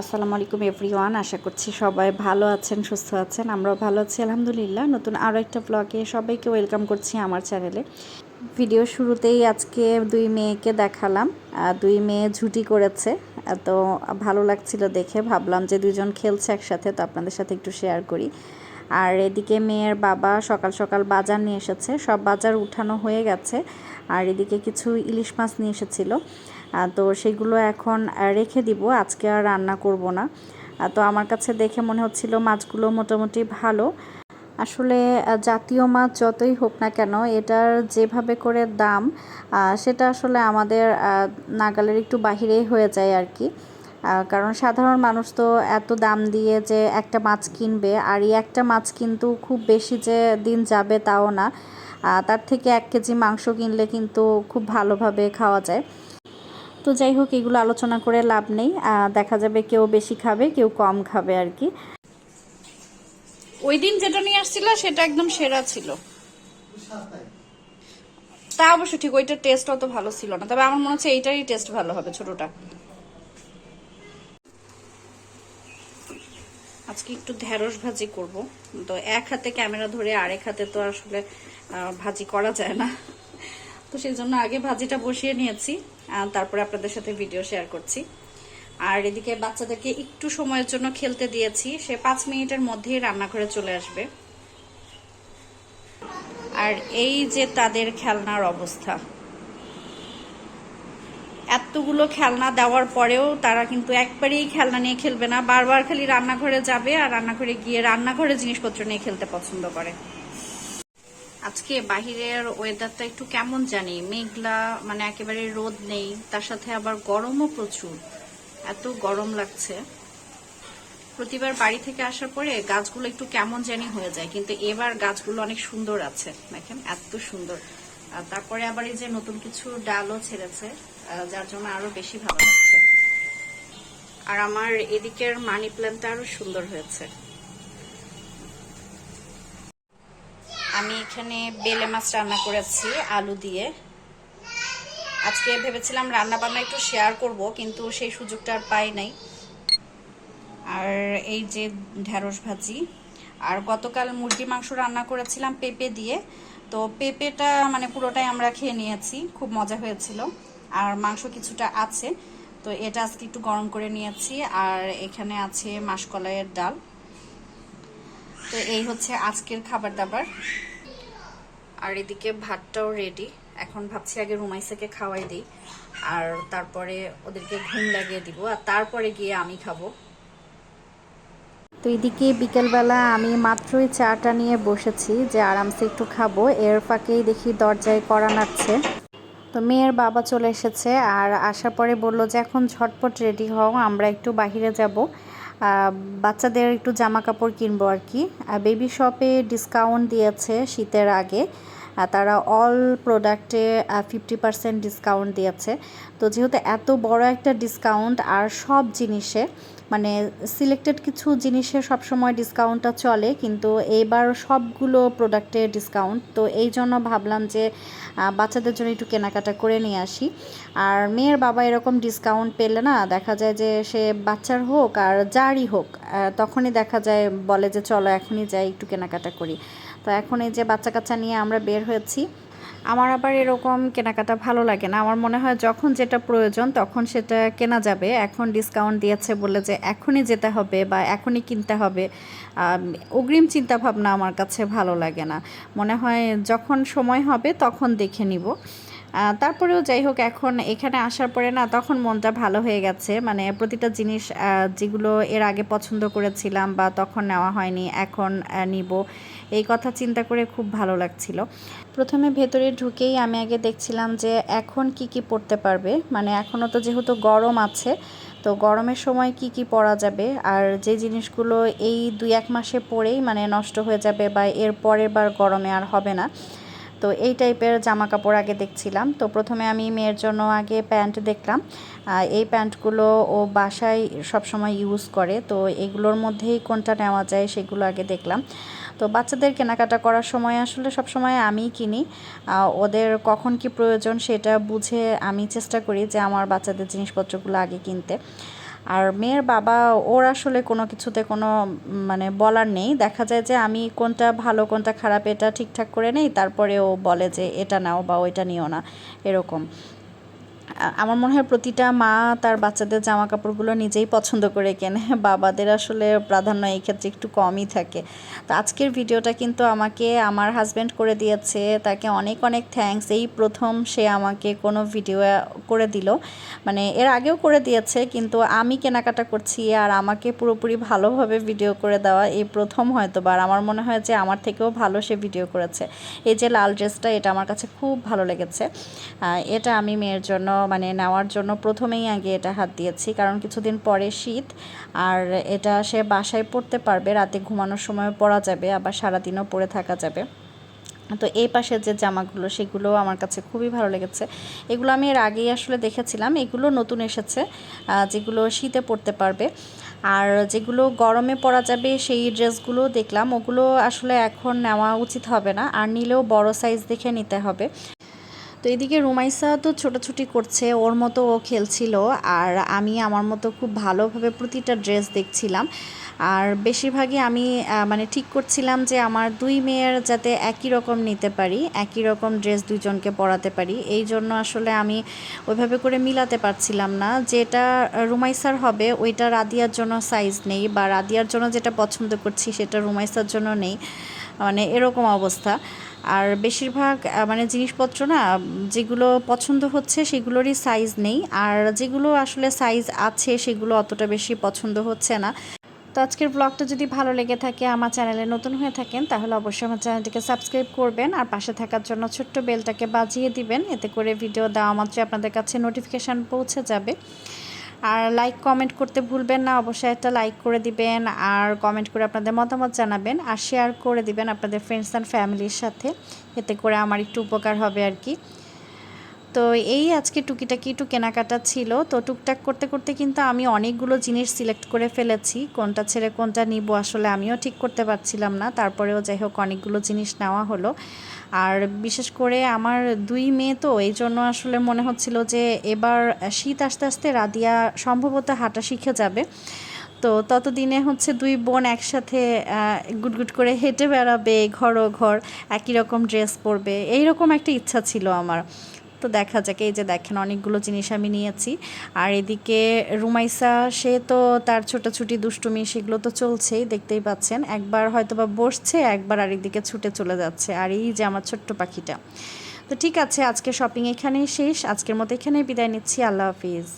আসসালামু আলাইকুম এভরিওয়ান আশা করছি সবাই ভালো আছেন, সুস্থ আছেন। আমরাও ভালো আছি, আলহামদুলিল্লাহ। নতুন আরও একটা ব্লগে সবাইকে ওয়েলকাম করছি আমার চ্যানেলে ভিডিও শুরুতেই আজকে দুই মেয়েকে দেখালাম। দুই মেয়ে ঝুটি করেছে। তো ভালো লাগছিল দেখে। ভাবলাম যে দুজন খেলছে একসাথে, তো আপনাদের সাথে একটু শেয়ার করি। আর এদিকে মেয়ের বাবা সকাল সকাল বাজার নিয়ে এসেছে। সব বাজার উঠানো হয়ে গেছে। আর এদিকে কিছু ইলিশ মাছ নিয়ে এসেছিল। তো সেগুলো এখন রেখে দিব। আজকে আর রান্না করব না। তো আমার কাছে দেখে মনে হচ্ছিল মাছগুলো মোটামুটি ভালো। আসলে জাতীয় মাছ যতই হোক না কেন, এটার যেভাবে করে দাম সেটা আসলে আমাদের নাগালের একটু বাহিরেই হয়ে যায় আর কি। কারণ সাধারণ মানুষ তো এত দাম দিয়ে যে একটা মাছ কিনবে, আর এই একটা মাছ কিন্তু খুব বেশি যে দিন যাবে তাও না। তার থেকে এক কেজি মাংস কিনলে কিন্তু খুব ভালোভাবে খাওয়া যায়। তো যাই হোক, এগুলো আলোচনা করে লাভ নেই। দেখা যাবে কেউ বেশি খাবে, কেউ কম খাবে আর কি। ওই দিন যেটা নিয়ে আসছিল, সেটা একদম সেরা ছিল। তা অবশ্য ঠিক, ওইটার টেস্ট অত ভালো ছিল না। তবে আমার মনে হচ্ছে এইটারই টেস্ট ভালো হবে, ছোটটা। আজকে একটু ঢেঁড়স ভাজি করব। তো এক হাতে ক্যামেরা ধরে আরেক হাতে তো আসলে ভাজি করা যায় না। তো সেই জন্য আগে ভাজিটা বসিয়ে নিয়েছি। তারপরে আপনাদের সাথে ভিডিও শেয়ার করছি। আর এদিকে বাচ্চাদেরকে একটু সময়ের জন্য খেলতে দিয়েছি। সে পাঁচ মিনিটের মধ্যেই রান্নাঘরে চলে আসবে। আর এই যে তাদের খেলনার অবস্থা। এতগুলো খেলনা দেওয়ার পরেও তারা কিন্তু একবারেই খেলনা নিয়ে খেলবে না। বারবার খালি রান্নাঘরে যাবে আর রান্নাঘরে গিয়ে রান্নাঘরে জিনিসপত্র নিয়ে খেলতে পছন্দ করে। আজকে বাহিরের ওয়েদারটা একটু কেমন জানি? মেঘলা মানে একেবারে রোদ নেই। তার সাথে আবার গরমও প্রচুর। এত গরম লাগছে। প্রতিবার বাড়ি থেকে আসার পরে গাছগুলো একটু কেমন জানি হয়ে যায়, কিন্তু এবার গাছগুলো অনেক সুন্দর আছে। দেখেন, এত সুন্দর। তারপরে আবার এই যে নতুন কিছু ডালও ছেড়েছে যার জন্য আরও বেশি ভালো লাগছে। আর আমার এদিকের মানি প্ল্যান্টটা আরও সুন্দর হয়েছে। আমি এখানে বেলে মাছ রান্না করেছি, আলু দিয়ে। আজকে ভেবেছিলাম রান্না বান্না একটু শেয়ার করব, কিন্তু সেই সুযোগটা আর পাই নাই। আর এই যে ঢেঁড়স ভাজি, আর গতকাল মুরগি মাংস রান্না করেছিলাম পেঁপে দিয়ে। তো পেঁপেটা মানে পুরোটাই আমরা খেয়ে নিয়েছি, খুব মজা হয়েছিল। আর মাংস কিছুটা আছে, তো এটা আজকে একটু গরম করে নিয়েছি। আর এখানে আছে মাসকলাইয়ের ডাল। তো এই হচ্ছে আজকের খাবার দাবার। আর এদিকে ভাতটাও রেডি এখন ভাবছি আগে রুমাইসাকে খাওয়াই দিই। আর তারপরে ওদেরকে ঘুম লাগিয়ে দিব। আর তারপরে গিয়ে আমি খাব। তো এদিকে বিকেলবেলা আমি মাত্রই চাটা নিয়ে বসেছি যে আরামসে একটু খাব। এর ফাঁকেই দেখি দরজায় করা নাচ্ছে তো মেয়ের বাবা চলে এসেছে আর আসার পরে বলল যে, এখন ঝটপট রেডি হও, আমরা একটু বাহিরে যাব। বাচ্চাদের একটু জামা কাপড় কিনবো আর কি। বেবি শপে ডিসকাউন্ট দিয়েছে শীতের আগে। তারা অল প্রোডাক্টে ফিফটি পার্সেন্ট ডিসকাউন্ট দিয়েছে। তো যেহেতু এত বড় একটা ডিসকাউন্ট আর সব জিনিসে মানে সিলেক্টেড কিছু জিনিসে সবসময় ডিসকাউন্টটা চলে, কিন্তু এইবার সবগুলো প্রোডাক্টে ডিসকাউন্ট তো এই জন্য ভাবলাম যে বাচ্চাদের জন্য একটু কেনাকাটা করে নিয়ে আসি। আর মেয়ের বাবা এরকম ডিসকাউন্ট পেলে না, দেখা যায় যে সে বাচ্চার হোক আর যারই হোক তখনই দেখা যায় বলে যে, চলো এখনই যাই, একটু কেনাকাটা করি। তো এখন এই যে বাচ্চা কাচ্চা নিয়ে আমরা বের হয়েছি আমার আবার এরকম কেনাকাটা ভালো লাগে না। আমার মনে হয় যখন যেটা প্রয়োজন তখন সেটা কেনা যাবে। এখন ডিসকাউন্ট দিয়েছে বলে যে এখনই যেতে হবে বা এখনই কিনতে হবে। অগ্রিম চিন্তাভাবনা আমার কাছে ভালো লাগে না। মনে হয় যখন সময় হবে তখন দেখে নিব। তারপরেও যাই হোক, এখন এখানে আসার পরে না তখন মনটা ভালো হয়ে গেছে। মানে প্রতিটা জিনিস যেগুলো এর আগে পছন্দ করেছিলাম বা তখন নেওয়া হয়নি, এখন নিব। এই কথা চিন্তা করে খুব ভালো লাগছিল। প্রথমে ভেতরে ঢুকেই আমি আগে দেখছিলাম যে এখন কি কি পড়তে পারবে। মানে এখনও তো যেহেতু গরম আছে, তো গরমের সময় কি কি পরা যাবে? আর যে জিনিসগুলো এই দুই এক মাসে পরেই মানে নষ্ট হয়ে যাবে বা এর পরের বার গরমে আর হবে না। তো এই টাইপের জামা কাপড় আগে দেখছিলাম। তো প্রথমে আমি মেয়ের জন্য আগে প্যান্ট দেখলাম। এই প্যান্টগুলো ও বাসায় সবসময় ইউজ করে। তো এগুলোর মধ্যেই কোনটা নেওয়া যায় সেগুলো আগে দেখলাম। তো বাচ্চাদের কেনাকাটা করার সময় আসলে সব সময় আমিই কিনি। ওদের কখন কি প্রয়োজন সেটা বুঝে আমি চেষ্টা করি যে আমার বাচ্চাদের জিনিসপত্রগুলো আগে কিনতে। আর মেয়ের বাবা, ওর আসলে কোনো কিছুতে কোনো মানে বলার নেই। দেখা যায় যে আমি কোনটা ভালো, কোনটা খারাপ এটা ঠিকঠাক করে নেই, তারপরে ও বলে যে এটা নাও বা ওইটা নিও না, এরকম। আমার মনে হয় প্রতিটা মা তার বাচ্চাদের জামা কাপড়গুলো নিজেই পছন্দ করে কেনে। বাবাদের আসলে প্রাধান্য এই ক্ষেত্রে একটু কমই থাকে। তো আজকের ভিডিওটা কিন্তু আমাকে আমার হাজব্যান্ড করে দিয়েছে, তাকে অনেক অনেক থ্যাঙ্কস এই প্রথম সে আমাকে কোনো ভিডিও করে দিল। মানে এর আগেও করে দিয়েছে, কিন্তু আমি কেনাকাটা করছি আর আমাকে পুরোপুরি ভালোভাবে ভিডিও করে দেওয়া এই প্রথম হয়তো বা। আমার মনে হয় যে আমার থেকেও ভালো সে ভিডিও করেছে। এই যে লাল ড্রেসটা এটা আমার কাছে খুব ভালো লেগেছে। এটা আমি মেয়ের জন্য মানে নেওয়ার জন্য প্রথমেই আগে এটা হাত দিয়েছি, কারণ কিছুদিন পরে শীত, আর এটা সে বাসায় পরতে পারবে, রাতে ঘুমানোর সময় পরা যাবে, আবার সারাদিনও পরে থাকা যাবে। তো এই পাশের যে জামাগুলো সেগুলো আমার কাছে খুবই ভালো লেগেছে। এগুলো আমি এর আগেই আসলে দেখেছিলাম, এগুলো নতুন এসেছে যেগুলো শীতে পরতে পারবে। আর যেগুলো গরমে পরা যাবে, সেই ড্রেসগুলো দেখলাম, ওগুলো আসলে এখন নেওয়া উচিত হবে না, আর নিলেও বড় সাইজ দেখে নিতে হবে। তো এদিকে রুমাইসা তো ছোটাছুটি করছে, ওর মতো ও খেলছিল আর আমি আমার মতো খুব ভালোভাবে প্রতিটা ড্রেস দেখছিলাম। আর বেশিরভাগই আমি মানে ঠিক করছিলাম যে আমার দুই মেয়ের যাতে একই রকম নিতে পারি, একই রকম ড্রেস দুইজনকে পরাতে পারি। এই জন্য আসলে আমি ওইভাবে করে মিলাতে পারছিলাম না। যেটা রুমাইসার হবে, ওইটা রাদিয়ার জন্য সাইজ নেই বা রাদিয়ার জন্য যেটা পছন্দ করছি, সেটা রুমাইসার জন্য নেই। মানে এরকম অবস্থা। আর বেশিরভাগ মানে জিনিসপত্র না, যেগুলো পছন্দ হচ্ছে সেগুলোরই সাইজ নেই। আর যেগুলো আসলে সাইজ আছে সেগুলো অতটা বেশি পছন্দ হচ্ছে না। তো আজকের ব্লগটা যদি ভালো লেগে থাকে, আমার চ্যানেলে নতুন হয়ে থাকেন, তাহলে অবশ্যই আমার চ্যানেলটিকে সাবস্ক্রাইব করবেন আর পাশে থাকার জন্য ছোট্ট বেলটাকে বাজিয়ে দিবেন। এতে করে ভিডিও দেওয়া মাত্রই আপনাদের কাছে নোটিফিকেশান পৌঁছে যাবে। আর লাইক কমেন্ট করতে ভুলবেন না। অবশ্যই একটা লাইক করে দিবেন আর কমেন্ট করে আপনাদের মতামত জানাবেন আর শেয়ার করে দিবেন আপনাদের ফ্রেন্ডস অ্যান্ড ফ্যামিলির সাথে। এতে করে আমার একটু উপকার হবে আর কি। তো এই আজকে টুকিটাকি একটু কেনাকাটা ছিল। তো টুকটাক করতে করতে কিন্তু আমি অনেকগুলো জিনিস সিলেক্ট করে ফেলেছি। কোনটা ছেড়ে কোনটা নিব আসলে আমিও ঠিক করতে পারছিলাম না। তারপরেও যাই হোক অনেকগুলো জিনিস নেওয়া হলো। আর বিশেষ করে আমার দুই মেয়ে তো, এই জন্য আসলে মনে হচ্ছিল যে এবার শীত আস্তে আস্তে রাদিয়া সম্ভবত হাঁটা শিখে যাবে। তো ততদিনে হচ্ছে দুই বোন একসাথে গুটগুট করে হেঁটে বেড়াবে ঘর ও ঘর, একই রকম ড্রেস পরবে। এইরকম একটা ইচ্ছা ছিল আমার। তো দেখা যাক, এই যে দেখেন অনেকগুলো জিনিস আমি নিয়েছি। আর এদিকে রুমাইসা, সে তো তার ছোটাছুটি, দুষ্টুমি সেগুলো তো চলছেই, দেখতেই পাচ্ছেন। একবার হয়তো বা বসছে, একবার আরেকদিকে ছুটে চলে যাচ্ছে। আর এই যে আমার ছোট্ট পাখিটা। তো ঠিক আছে, আজকে শপিং এখানেই শেষ। আজকের মতো এখানেই বিদায় নিচ্ছি। আল্লাহ হাফিজ।